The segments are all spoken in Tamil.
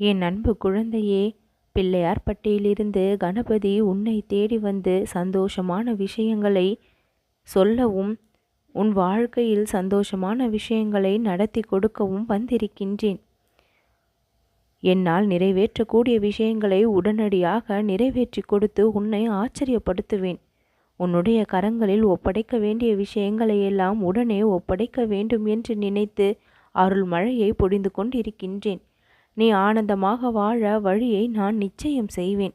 என் அன்பு குழந்தையே பிள்ளையார்பட்டியிலிருந்து கணபதி உன்னை தேடி வந்து சந்தோஷமான விஷயங்களை சொல்லவும் உன் வாழ்க்கையில் சந்தோஷமான விஷயங்களை நடத்தி கொடுக்கவும் வந்திருக்கின்றேன். என்னால் நிறைவேற்றக்கூடிய விஷயங்களை உடனடியாக நிறைவேற்றி கொடுத்து உன்னை ஆச்சரியப்படுத்துவேன். உன்னுடைய கரங்களில் ஒப்படைக்க வேண்டிய விஷயங்களை எல்லாம் உடனே ஒப்படைக்க வேண்டும் என்று நினைத்து அருள் மழையை பொழிந்து கொண்டிருக்கின்றேன். நீ ஆனந்தமாக வாழ வழியை நான் நிச்சயம் செய்வேன்.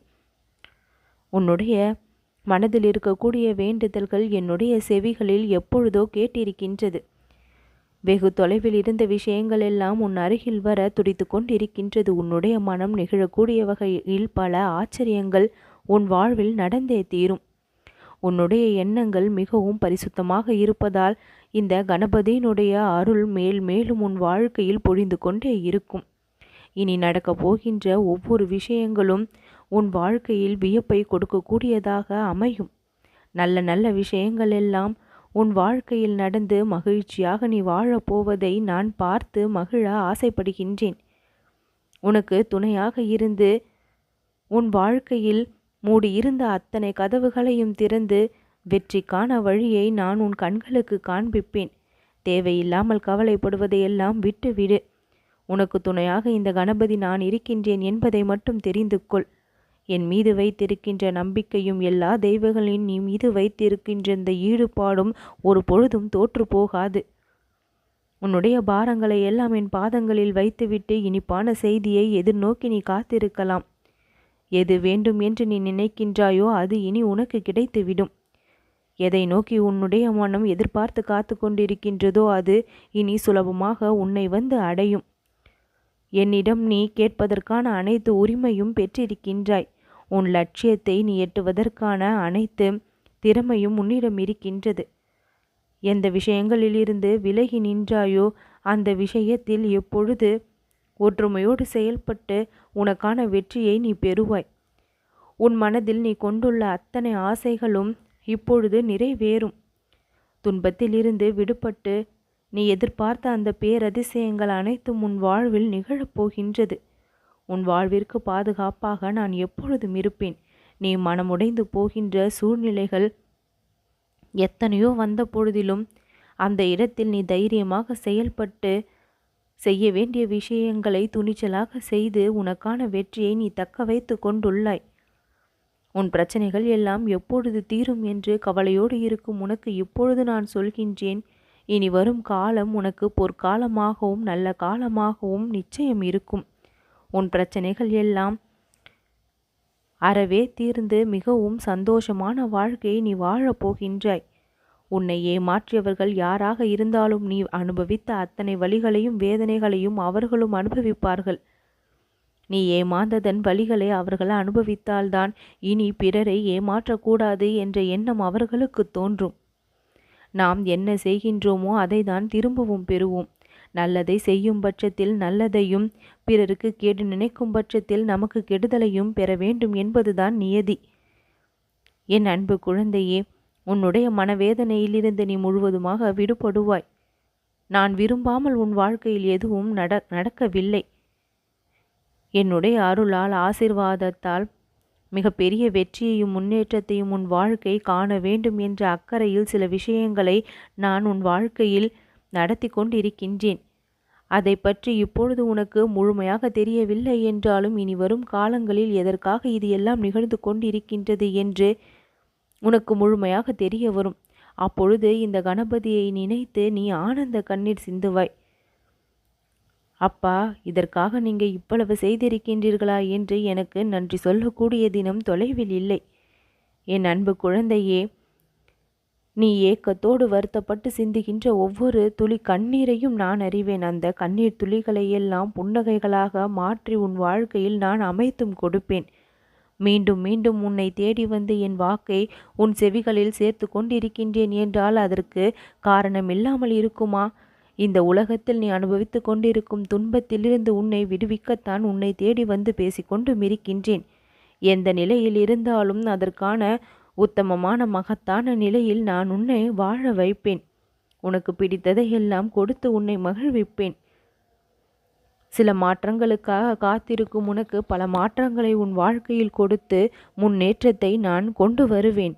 உன்னுடைய மனதில் இருக்கக்கூடிய வேண்டுதல்கள் என்னுடைய செவிகளில் எப்பொழுதோ கேட்டிருக்கின்றது. வெகு தொலைவில் இருந்த விஷயங்கள் எல்லாம் உன் அருகில் வர துடித்து கொண்டிருக்கின்றது. உன்னுடைய மனம் நிகழக்கூடிய வகையில் பல ஆச்சரியங்கள் உன் வாழ்வில் நடந்தே தீரும். உன்னுடைய எண்ணங்கள் மிகவும் பரிசுத்தமாக இருப்பதால் இந்த கணபதியினுடைய அருள் மேல் மேலும் உன் வாழ்க்கையில் பொழிந்து கொண்டே இருக்கும். இனி நடக்கப் போகின்ற ஒவ்வொரு விஷயங்களும் உன் வாழ்க்கையில் வியப்பை கொடுக்கக்கூடியதாக அமையும். நல்ல நல்ல விஷயங்கள் எல்லாம் உன் வாழ்க்கையில் நடந்து மகிழ்ச்சியாக நீ வாழப்போவதை நான் பார்த்து மகிழ ஆசைப்படுகின்றேன். உனக்கு துணையாக இருந்து உன் வாழ்க்கையில் மூடியிருந்த அத்தனை கதவுகளையும் திறந்து வெற்றிக்கான வழியை நான் உன் கண்களுக்கு காண்பிப்பேன். தேவையில்லாமல் கவலைப்படுவதையெல்லாம் விட்டுவிடு. உனக்கு துணையாக இந்த கணபதி நான் இருக்கின்றேன் என்பதை மட்டும் தெரிந்து கொள். என் மீது வைத்திருக்கின்ற நம்பிக்கையும் எல்லா தெய்வங்களின் நீ மீது வைத்திருக்கின்ற இந்த ஈடுபாடும் ஒரு பொழுதும் தோற்று போகாது. உன்னுடைய பாரங்களை எல்லாம் என் பாதங்களில் வைத்துவிட்டு இனிப்பான செய்தியை எதிர்நோக்கி நீ காத்திருக்கலாம். எது வேண்டும் என்று நீ நினைக்கின்றாயோ அது இனி உனக்கு கிடைத்துவிடும். எதை நோக்கி உன்னுடைய மனம் எதிர்பார்த்து காத்து கொண்டிருக்கின்றதோ அது இனி சுலபமாக உன்னை வந்து அடையும். என்னிடம் நீ கேட்பதற்கான அனைத்து உரிமையும் பெற்றிருக்கின்றாய். உன் லட்சியத்தை நீ எட்டுவதற்கான அனைத்து திறமையும் உன்னிடம் இருக்கின்றது. எந்த விஷயங்களிலிருந்து விலகி நின்றாயோ அந்த விஷயத்தில் எப்பொழுது ஒற்றுமையோடு செயல்பட்டு உனக்கான வெற்றியை நீ பெறுவாய். உன் மனதில் நீ கொண்டுள்ள அத்தனை ஆசைகளும் இப்பொழுது நிறைவேறும். துன்பத்திலிருந்து விடுபட்டு நீ எதிர்பார்த்த அந்த பேரதிசயங்கள் அனைத்தும் உன் வாழ்வில் நிகழப்போகின்றது உன் வாழ்விற்கு பாதுகாப்பாக நான் எப்பொழுதும் இருப்பேன். நீ மனமுடைந்து போகின்ற சூழ்நிலைகள் எத்தனையோ வந்த பொழுதிலும் அந்த இடத்தில் நீ தைரியமாக செயல்பட்டு செய்ய வேண்டிய விஷயங்களை துணிச்சலாக செய்து உனக்கான வெற்றியை நீ தக்க வைத்து கொண்டுள்ளாய். உன் பிரச்சனைகள் எல்லாம் எப்பொழுது தீரும் என்று கவலையோடு இருக்கும் உனக்கு இப்பொழுது நான் சொல்கின்றேன். இனி வரும் காலம் உனக்கு பொற்காலமாகவும் நல்ல காலமாகவும் நிச்சயம் இருக்கும். உன் பிரச்சனைகள் எல்லாம் அறவே தீர்ந்து மிகவும் சந்தோஷமான வாழ்க்கையை நீ வாழப் போகின்றாய். உன்னை ஏமாற்றியவர்கள் யாராக இருந்தாலும் நீ அனுபவித்த அத்தனை வழிகளையும் வேதனைகளையும் அவர்களும் அனுபவிப்பார்கள். நீ ஏமாந்ததன் வழிகளை அவர்கள் அனுபவித்தால்தான் இனி பிறரை ஏமாற்றக்கூடாது என்ற எண்ணம் அவர்களுக்கு தோன்றும். நாம் என்ன செய்கின்றோமோ அதை தான் திரும்பவும் பெறுவோம். நல்லதை செய்யும் பட்சத்தில் நல்லதையும் பிறருக்கு கேடு நினைக்கும் பட்சத்தில் நமக்கு கெடுதலையும் பெற வேண்டும் என்பதுதான் நியதி. என் அன்பு குழந்தையே உன்னுடைய மனவேதனையிலிருந்து நீ முழுவதுமாக விடுபடுவாய். நான் விரும்பாமல் உன் வாழ்க்கையில் எதுவும் நட நடக்கவில்லை. என்னுடைய அருளால் ஆசிர்வாதத்தால் மிகப்பெரிய வெற்றியையும் முன்னேற்றத்தையும் உன் வாழ்க்கை காண வேண்டும் என்ற அக்கறையில் சில விஷயங்களை நான் உன் வாழ்க்கையில் நடத்தி கொண்டிருக்கின்றேன். அதை பற்றி இப்பொழுது உனக்கு முழுமையாக தெரியவில்லை என்றாலும் இனி வரும் காலங்களில் எதற்காக இது எல்லாம் நிகழ்ந்து கொண்டிருக்கின்றது என்று உனக்கு முழுமையாக தெரிய வரும். அப்பொழுது இந்த கணபதியை நினைத்து நீ ஆனந்த கண்ணீர் சிந்துவாய். அப்பா இதற்காக நீங்கள் இவ்வளவு செய்திருக்கின்றீர்களா என்று எனக்கு நன்றி சொல்லக்கூடிய தினம் தொலைவில் இல்லை. என் அன்பு குழந்தையே நீ ஏக்கத்தோடு வருத்தப்பட்டு சிந்துகின்ற ஒவ்வொரு துளி கண்ணீரையும் நான் அறிவேன். அந்த கண்ணீர் துளிகளை எல்லாம் புன்னகைகளாக மாற்றி உன் வாழ்க்கையில் நான் அமைத்தும் கொடுப்பேன். மீண்டும் மீண்டும் உன்னை தேடி வந்து என் வாக்கை உன் செவிகளில் சேர்த்து கொண்டிருக்கின்றேன் என்றால் அதற்கு காரணம் இல்லாமல் இருக்குமா? இந்த உலகத்தில் நீ அனுபவித்து கொண்டிருக்கும் துன்பத்திலிருந்து உன்னை விடுவிக்கத்தான் உன்னை தேடி வந்து பேசிக்கொண்டு மிரிக்கின்றேன். எந்த நிலையில் இருந்தாலும் அதற்கான உத்தமமான மகத்தான நிலையில் நான் உன்னை வாழ வைப்பேன். உனக்கு பிடித்ததை எல்லாம் கொடுத்து உன்னை மகிழ்விப்பேன். சில மாற்றங்களுக்காக காத்திருக்கும் உனக்கு பல மாற்றங்களை உன் வாழ்க்கையில் கொடுத்து முன்னேற்றத்தை நான் கொண்டு வருவேன்.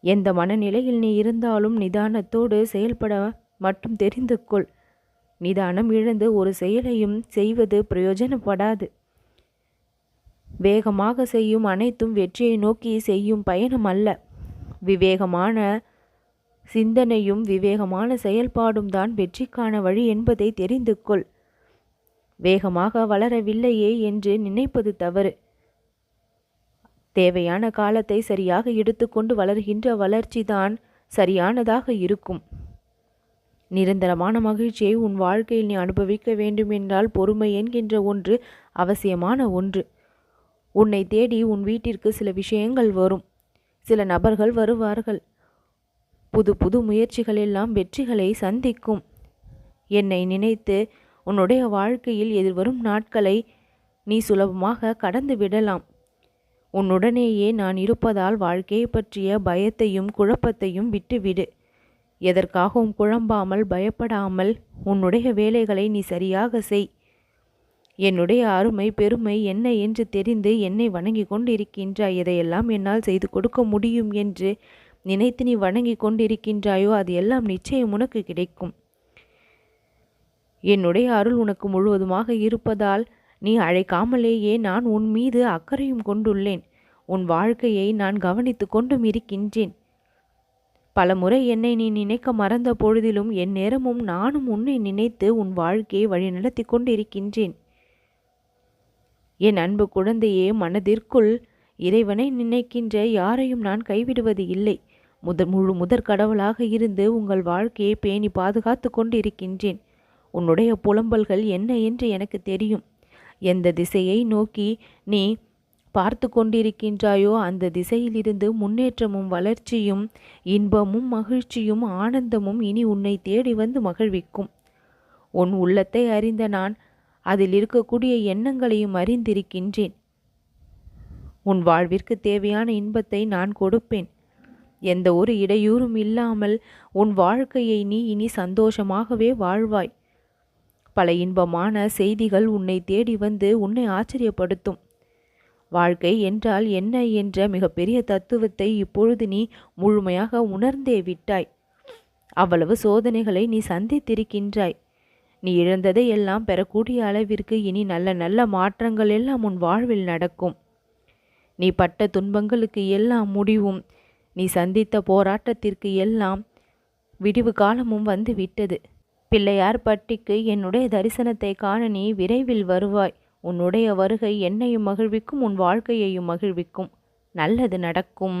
எந்த மனநிலையில் நீ இருந்தாலும் நிதானத்தோடு செயல்பட மட்டும் தெரிந்து கொள் நிதானம் இழந்து ஒரு செயலையும் செய்வது பிரயோஜனப்படாது. வேகமாக செய்யும் அனைத்தும் வெற்றியை நோக்கி செய்யும் பயணம் அல்ல. விவேகமான சிந்தனையும் விவேகமான செயல்பாடும் தான் வெற்றிக்கான வழி என்பதை தெரிந்து கொள் வேகமாக வளரவில்லையே என்று நினைப்பது தவறு. தேவையான காலத்தை சரியாக எடுத்துக்கொண்டு வளர்கின்ற வளர்ச்சிதான் சரியானதாக இருக்கும். நிரந்தரமான மகிழ்ச்சியை உன் வாழ்க்கையில் நீ அனுபவிக்க வேண்டும் என்றால் பொறுமை என்கின்ற ஒன்று அவசியமான ஒன்று. உன்னை தேடி உன் வீட்டிற்கு சில விஷயங்கள் வரும். சில நபர்கள் வருவார்கள். புது புது முயற்சிகள் எல்லாம் வெற்றிகளை சந்திக்கும். என்னை நினைத்து உன்னுடைய வாழ்க்கையில் எதிர்வரும் நாட்களை நீ சுலபமாக கடந்து விடலாம். உன்னுடனேயே நான் இருப்பதால் வாழ்க்கையை பற்றிய பயத்தையும் குழப்பத்தையும் விட்டுவிடு. எதற்காகவும் குழம்பாமல் பயப்படாமல் உன்னுடைய வேலைகளை நீ சரியாக செய். என்னுடைய அருமை பெருமை என்ன என்று தெரிந்து என்னை வணங்கி கொண்டிருக்கின்றாய்? இதையெல்லாம் என்னால் செய்து கொடுக்க முடியும் என்று நினைத்து நீ வணங்கி கொண்டிருக்கின்றாயோ அது எல்லாம் நிச்சயம் உனக்கு கிடைக்கும். என்னுடைய அருள் உனக்கு முழுவதுமாக இருப்பதால் நீ அழைக்காமலேயே நான் உன் மீது அக்கறையும் கொண்டுள்ளேன். உன் வாழ்க்கையை நான் கவனித்து கொண்டும் இருக்கின்றேன். பலமுறை என்னை நீ நினைக்க மறந்த பொழுதிலும் என் நேரமும் நானும் உன்னை நினைத்து உன் வாழ்க்கையை வழிநடத்தி கொண்டிருக்கின்றேன். என் அன்பு குழந்தையே மனதிற்குள் இறைவனை நினைக்கின்ற யாரையும் நான் கைவிடுவது இல்லை. முதல் முழு முதற் கடவுளாக இருந்து உங்கள் வாழ்க்கையை பேணி பாதுகாத்து கொண்டிருக்கின்றேன். உன்னுடைய புலம்பல்கள் என்ன என்று எனக்கு தெரியும். எந்த திசையை நோக்கி நீ பார்த்து கொண்டிருக்கின்றாயோ? அந்த திசையிலிருந்து முன்னேற்றமும் வளர்ச்சியும் இன்பமும் மகிழ்ச்சியும் ஆனந்தமும் இனி உன்னை தேடி வந்து மகிழ்விக்கும். உன் உள்ளத்தை அறிந்த நான் அதில் இருக்கக்கூடிய எண்ணங்களையும் அறிந்திருக்கின்றேன். உன் வாழ்விற்கு தேவையான இன்பத்தை நான் கொடுப்பேன். எந்த ஒரு இடையூறும் இல்லாமல் உன் வாழ்க்கையை நீ இனி சந்தோஷமாகவே வாழ்வாய். பல இன்பமான செய்திகள் உன்னை தேடி வந்து உன்னை ஆச்சரியப்படுத்தும். வாழ்க்கை என்றால் என்ன என்ற மிகப்பெரிய தத்துவத்தை இப்பொழுது நீ முழுமையாக உணர்ந்தே விட்டாய். அவ்வளவு சோதனைகளை நீ சந்தித்திருக்கின்றாய். நீ இழந்ததை எல்லாம் பெறக்கூடிய அளவிற்கு இனி நல்ல நல்ல மாற்றங்கள் எல்லாம் உன் வாழ்வில் நடக்கும். நீ பட்ட துன்பங்களுக்கு எல்லாம் முடிவும். நீ சந்தித்த போராட்டத்திற்கு எல்லாம் விடிவு காலமும் வந்து விட்டது. பிள்ளையார் பட்டிக்கு என்னுடைய தரிசனத்தை காண நீ விரைவில் வருவாய். உன்னுடைய வருகை என்னையும் மகிழ்விக்கும் உன் வாழ்க்கையையும் மகிழ்விக்கும். நல்லது நடக்கும்.